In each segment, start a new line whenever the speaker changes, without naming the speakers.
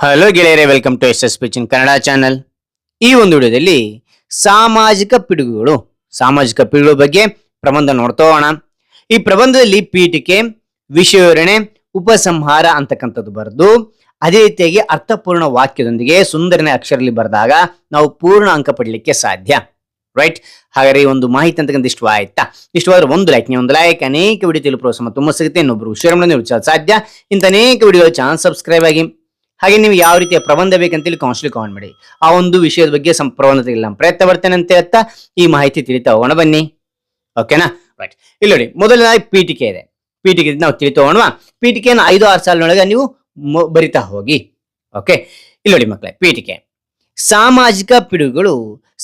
Hello ಗೆಳೆಯರೇ welcome to S S ಪಿಚಿನ್ Kannada channel ಈ ಒಂದು ವಿಡಿಯೋದಲ್ಲಿ ಸಾಮಾಜಿಕ ಪಿಡುಗುಗಳು, ಸಾಮಾಜಿಕ ಪಿಡುಗುಗಳ ಬಗ್ಗೆ ಪ್ರಬಂಧ ನೋಡ್ತಾ ಹೋಗೋಣ. ಈ ಪ್ರಬಂಧದಲ್ಲಿ ಪೀಠಿಕೆ ವಿಷಯ ವಿವರಣೆ ಉಪಸಂಹಾರ ಅಂತಕ್ಕಂಥದ್ದು ಬರೆದು, ಅದೇ ರೀತಿಯಾಗಿ ಅರ್ಥಪೂರ್ಣ ವಾಕ್ಯದೊಂದಿಗೆ ಸುಂದರನೇ ಅಕ್ಷರದಲ್ಲಿ ಬರೆದಾಗ ನಾವು ಪೂರ್ಣ ಅಂಕ ಪಡಲಿಕ್ಕೆ ಸಾಧ್ಯ. ರೈಟ್ ಹಾಗಾದ್ರೆ ಒಂದು ಮಾಹಿತಿ ಅಂತಕ್ಕಂಥ ಇಷ್ಟವಾಯ್ತಾ? ಇಷ್ಟವಾದ್ರೆ ಒಂದು ಲೈಕ್ ನೀವು ಒಂದು ಲೈಕ್ ಅನೇಕ ವಿಡಿಯೋ ಪ್ರೋತ್ಸಾಹ ತುಂಬ ಸಿಗುತ್ತೆ. ಇನ್ನೊಬ್ರು ಶೇರ್ ಸಾಧ್ಯ. ಇಂಥ ಅನೇಕ ವಿಡಿಯೋ ಚಾನಲ್ ಸಬ್ಸ್ಕ್ರೈಬ್ ಆಗಿ. ಹಾಗೆ ನೀವು ಯಾವ ರೀತಿಯ ಪ್ರಬಂಧ ಬೇಕಂತೇಳಿ ಕೌನ್ಸಿಲ್ ಕಾಮೆಂಟ್ ಮಾಡಿ. ಆ ಒಂದು ವಿಷಯದ ಬಗ್ಗೆ ಸಂ ಪ್ರಬಂಧ ತೆಗೆಲ್ಲ ಪ್ರಯತ್ನ ಬರ್ತೇನೆ ಅಂತ ಹೇಳ್ತಾ ಈ ಮಾಹಿತಿ ತಿಳಿತಾ ಹೋಗೋಣ. ಬನ್ನಿ. ಓಕೆನಾ ರೈಟ್ ಇಲ್ಲಿ ನೋಡಿ ಮೊದಲನೇದಾಗಿ ಪೀಠಿಕೆ ಇದೆ. ಪೀಠಿಕೆ ನಾವು ತಿಳಿತಾ ಹೋಗೋಣ ಪೀಠಿಕೆಯನ್ನು ಐದು ಆರು ಸಾಲಿನೊಳಗೆ ನೀವು ಬರಿತಾ ಹೋಗಿ. ಓಕೆ ಇಲ್ಲಿ ನೋಡಿ ಮಕ್ಕಳೇ, ಪೀಠಿಕೆ. ಸಾಮಾಜಿಕ ಪಿಡುಗುಗಳು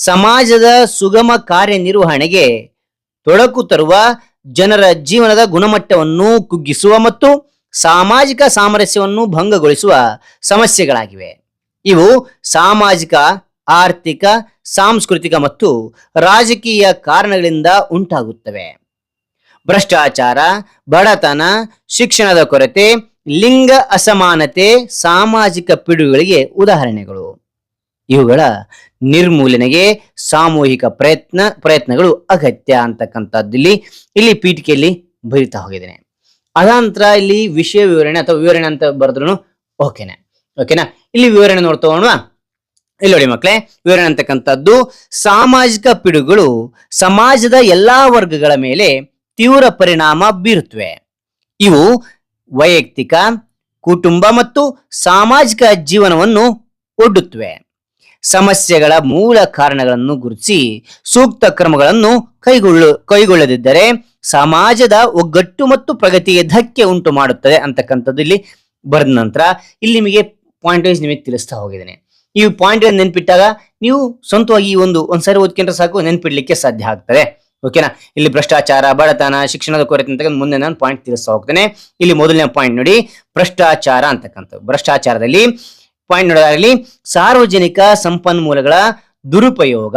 ಸಮಾಜದ ಸುಗಮ ಕಾರ್ಯನಿರ್ವಹಣೆಗೆ ತೊಡಕು ತರುವ ಜನರ ಜೀವನದ ಗುಣಮಟ್ಟವನ್ನು ಕುಗ್ಗಿಸುವ ಮತ್ತು ಸಾಮಾಜಿಕ ಸಾಮರಸ್ಯವನ್ನು ಭಂಗಗೊಳಿಸುವ ಸಮಸ್ಯೆಗಳಾಗಿವೆ. ಇವು ಸಾಮಾಜಿಕ, ಆರ್ಥಿಕ, ಸಾಂಸ್ಕೃತಿಕ ಮತ್ತು ರಾಜಕೀಯ ಕಾರಣಗಳಿಂದ ಉಂಟಾಗುತ್ತವೆ. ಭ್ರಷ್ಟಾಚಾರ, ಬಡತನ, ಶಿಕ್ಷಣದ ಕೊರತೆ, ಲಿಂಗ ಅಸಮಾನತೆ, ಸಾಮಾಜಿಕ ಪಿಡುಗುಗಳಿಗೆ ಉದಾಹರಣೆಗಳು. ಇವುಗಳ ನಿರ್ಮೂಲನೆಗೆ ಸಾಮೂಹಿಕ ಪ್ರಯತ್ನ, ಪ್ರಯತ್ನಗಳು ಅಗತ್ಯ ಅಂತಕ್ಕಂಥದ್ದು ಇಲ್ಲಿ ಇಲ್ಲಿ ಪೀಠಿಕೆಯಲ್ಲಿ ಬರಿತಾ ಹೋಗಿದ್ದೇನೆ. ಅದಾನಂತರ ಇಲ್ಲಿ ವಿಷಯ ವಿವರಣೆ ಅಥವಾ ವಿವರಣೆ ಅಂತ ಬರೆದ್ರು ಓಕೆನೆ. ಓಕೆನಾ? ಇಲ್ಲಿ ವಿವರಣೆ ನೋಡ್ತಾ ಇಲ್ಲಿ ನೋಡಿ ಮಕ್ಕಳೇ ವಿವರಣೆ ಅಂತಕ್ಕಂಥದ್ದು ಸಾಮಾಜಿಕ ಪಿಡುಗುಗಳು ಸಮಾಜದ ಎಲ್ಲಾ ವರ್ಗಗಳ ಮೇಲೆ ತೀವ್ರ ಪರಿಣಾಮ ಬೀರುತ್ತವೆ ಇವು ವೈಯಕ್ತಿಕ, ಕುಟುಂಬ ಮತ್ತು ಸಾಮಾಜಿಕ ಜೀವನವನ್ನು ಒಡ್ಡುತ್ತವೆ ಸಮಸ್ಯೆಗಳ ಮೂಲ ಕಾರಣಗಳನ್ನು ಗುರುತಿಸಿ ಸೂಕ್ತ ಕ್ರಮಗಳನ್ನು ಕೈಗೊಳ್ಳು, ಕೈಗೊಳ್ಳದಿದ್ದರೆ ಸಮಾಜದ ಒಗ್ಗಟ್ಟು ಮತ್ತು ಪ್ರಗತಿಗೆ ಧಕ್ಕೆ ಉಂಟು ಮಾಡುತ್ತದೆ ಅಂತಕ್ಕಂಥದ್ದು ಇಲ್ಲಿ ಬರೆದ ನಂತರ. ಇಲ್ಲಿ ನಿಮಗೆ ಪಾಯಿಂಟ್ ವೈಸ್ ನಿಮಗೆ ತಿಳಿಸ್ತಾ ಹೋಗಿದ್ದೇನೆ. ಈ ಪಾಯಿಂಟ್ ನೆನ್ಪಿಟ್ಟಾಗ ನೀವು ಸ್ವಂತವಾಗಿ ಈ ಒಂದು ಒಂದ್ಸರಿ ಓದ್ಕೊಂಡ್ರೆ ಸಾಕು, ನೆನ್ಪಿಡ್ಲಿಕ್ಕೆ ಸಾಧ್ಯ ಆಗ್ತದೆ. ಓಕೆನಾ ಇಲ್ಲಿ ಭ್ರಷ್ಟಾಚಾರ, ಬಡತನ, ಶಿಕ್ಷಣದ ಕೊರತೆ ಅಂತಕ್ಕಂಥ ಮುಂದೆ ನಾನು ಪಾಯಿಂಟ್ ತಿಳಿಸ್ತಾ ಹೋಗ್ತೇನೆ. ಇಲ್ಲಿ ಮೊದಲನೇ ಪಾಯಿಂಟ್ ನೋಡಿ, ಭ್ರಷ್ಟಾಚಾರ ಅಂತಕ್ಕಂಥದ್ದು. ಭ್ರಷ್ಟಾಚಾರದಲ್ಲಿ ಪಾಯಿಂಟ್ ನೋಡೋದಾಗಲಿ ಸಾರ್ವಜನಿಕ ಸಂಪನ್ಮೂಲಗಳ ದುರುಪಯೋಗ,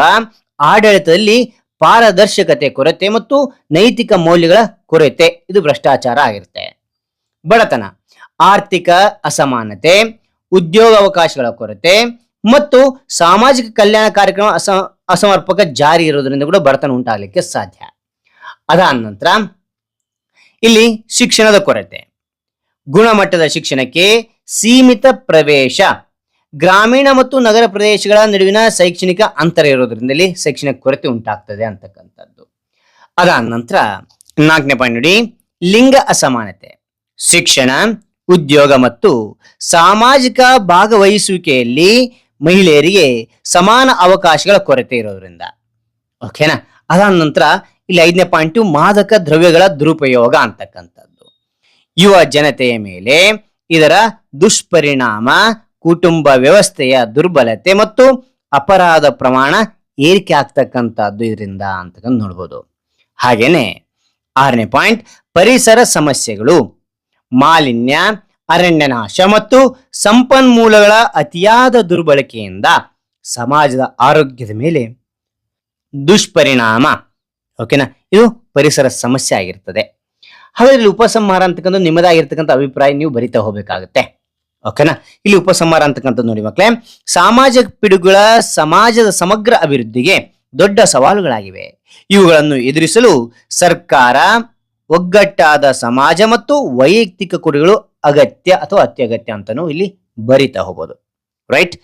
ಆಡಳಿತದಲ್ಲಿ ಪಾರದರ್ಶಕತೆ ಕೊರತೆ ಮತ್ತು ನೈತಿಕ ಮೌಲ್ಯಗಳ ಕೊರತೆ. ಇದು ಭ್ರಷ್ಟಾಚಾರ ಆಗಿರುತ್ತೆ. ಬಡತನ, ಆರ್ಥಿಕ ಅಸಮಾನತೆ, ಉದ್ಯೋಗ ಅವಕಾಶಗಳ ಕೊರತೆ ಮತ್ತು ಸಾಮಾಜಿಕ ಕಲ್ಯಾಣ ಕಾರ್ಯಕ್ರಮ ಅಸ, ಅಸಮರ್ಪಕ ಜಾರಿ ಇರೋದ್ರಿಂದ ಕೂಡ ಬಡತನ ಉಂಟಾಗಲಿಕ್ಕೆ ಸಾಧ್ಯ. ಅದಾದ ನಂತರ ಇಲ್ಲಿ ಶಿಕ್ಷಣದ ಕೊರತೆ. ಗುಣಮಟ್ಟದ ಶಿಕ್ಷಣಕ್ಕೆ ಸೀಮಿತ ಪ್ರವೇಶ. ಗ್ರಾಮೀಣ ಮತ್ತು ನಗರ ಪ್ರದೇಶಗಳ ನಡುವಿನ ಶೈಕ್ಷಣಿಕ ಅಂತರ ಇರೋದ್ರಿಂದ ಶೈಕ್ಷಣಿಕ ಕೊರತೆ ಉಂಟಾಗ್ತದೆ ಅಂತಕ್ಕಂಥದ್ದು. ಅದಾದ ನಂತರ ನಾಲ್ಕನೇ ಪಾಯಿಂಟ್ ನೋಡಿ, ಲಿಂಗ ಅಸಮಾನತೆ, ಶಿಕ್ಷಣ, ಉದ್ಯೋಗ ಮತ್ತು ಸಾಮಾಜಿಕ ಭಾಗವಹಿಸುವಿಕೆಯಲ್ಲಿ ಮಹಿಳೆಯರಿಗೆ ಸಮಾನ ಅವಕಾಶಗಳ ಕೊರತೆ ಇರೋದ್ರಿಂದ. ಓಕೆನಾ ಅದಾದ ನಂತರ ಇಲ್ಲಿ ಐದನೇ ಪಾಯಿಂಟ್ ಮಾದಕ ದ್ರವ್ಯಗಳ ದುರುಪಯೋಗ ಅಂತಕ್ಕಂಥದ್ದು. ಯುವ ಜನತೆಯ ಮೇಲೆ ಇದರ ದುಷ್ಪರಿಣಾಮ ಕುಟುಂಬ ವ್ಯವಸ್ಥೆಯ ದುರ್ಬಲತೆ ಮತ್ತು ಅಪರಾಧ ಪ್ರಮಾಣ ಏರಿಕೆ ಆಗ್ತಕ್ಕಂಥದ್ದು ಇದರಿಂದ ಅಂತಕ್ಕಂಥ ನೋಡ್ಬೋದು. ಹಾಗೇನೆ ಆರನೇ ಪಾಯಿಂಟ್, ಪರಿಸರ ಸಮಸ್ಯೆಗಳು, ಮಾಲಿನ್ಯ, ಅರಣ್ಯನಾಶ ಮತ್ತು ಸಂಪನ್ಮೂಲಗಳ ಅತಿಯಾದ ದುರ್ಬಳಕೆಯಿಂದ ಸಮಾಜದ ಆರೋಗ್ಯದ ಮೇಲೆ ದುಷ್ಪರಿಣಾಮ, ಓಕೆನಾ, ಇದು ಪರಿಸರ ಸಮಸ್ಯೆ ಆಗಿರ್ತದೆ. ಹಾಗಾದ್ರೆ ಉಪಸಂಹಾರ ಅಂತಕ್ಕಂಥ ನಿಮ್ಮದಾಗಿರ್ತಕ್ಕಂಥ ಅಭಿಪ್ರಾಯ ನೀವು ಬರಿತಾ ಹೋಗ್ಬೇಕಾಗತ್ತೆ. ಓಕೆನಾ ಇಲ್ಲಿ ಉಪಸಂಹಾರ ಅಂತಕ್ಕಂಥದ್ದು ನೋಡಿ ಮಕ್ಕಳೇ ಸಾಮಾಜಿಕ ಪಿಡುಗುಗಳ ಸಮಾಜದ ಸಮಗ್ರ ಅಭಿವೃದ್ಧಿಗೆ ದೊಡ್ಡ ಸವಾಲುಗಳಾಗಿವೆ. ಇವುಗಳನ್ನು ಎದುರಿಸಲು ಸರ್ಕಾರ ಒಗ್ಗಟ್ಟಾದ ಸಮಾಜ ಮತ್ತು ವೈಯಕ್ತಿಕ ಕೊಡುಗೆಗಳು ಅಗತ್ಯ ಅಥವಾ ಅತ್ಯಗತ್ಯ ಅಂತಾನು ಇಲ್ಲಿ ಬರಿತಾ ಹೋಗ್ಬೋದು ರೈಟ್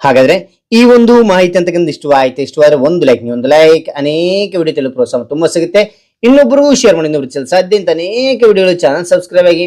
ಹಾಗಾದ್ರೆ ಈ ಒಂದು ಮಾಹಿತಿ ಅಂತಕ್ಕಂಥ ಇಷ್ಟವಾಯ್ತು ಇಷ್ಟವಾದ್ರೆ ಒಂದು ಲೈಕ್ ನೀವು ಒಂದು ಲೈಕ್ ಅನೇಕ ವಿಡಿಯೋ ಪ್ರೋತ್ಸಾಹ ತುಂಬಾ ಸಿಗುತ್ತೆ. ಇನ್ನೊಬ್ಬರಿಗೂ ಶೇರ್ ಮಾಡಿ ಇನ್ನೊಬ್ರು ಚಲ್ ಸಾಧ್ಯ ಅಂತ ಅನೇಕ ವಿಡಿಯೋಗಳು ಚಾನಲ್ ಸಬ್ಸ್ಕ್ರೈಬ್ ಆಗಿ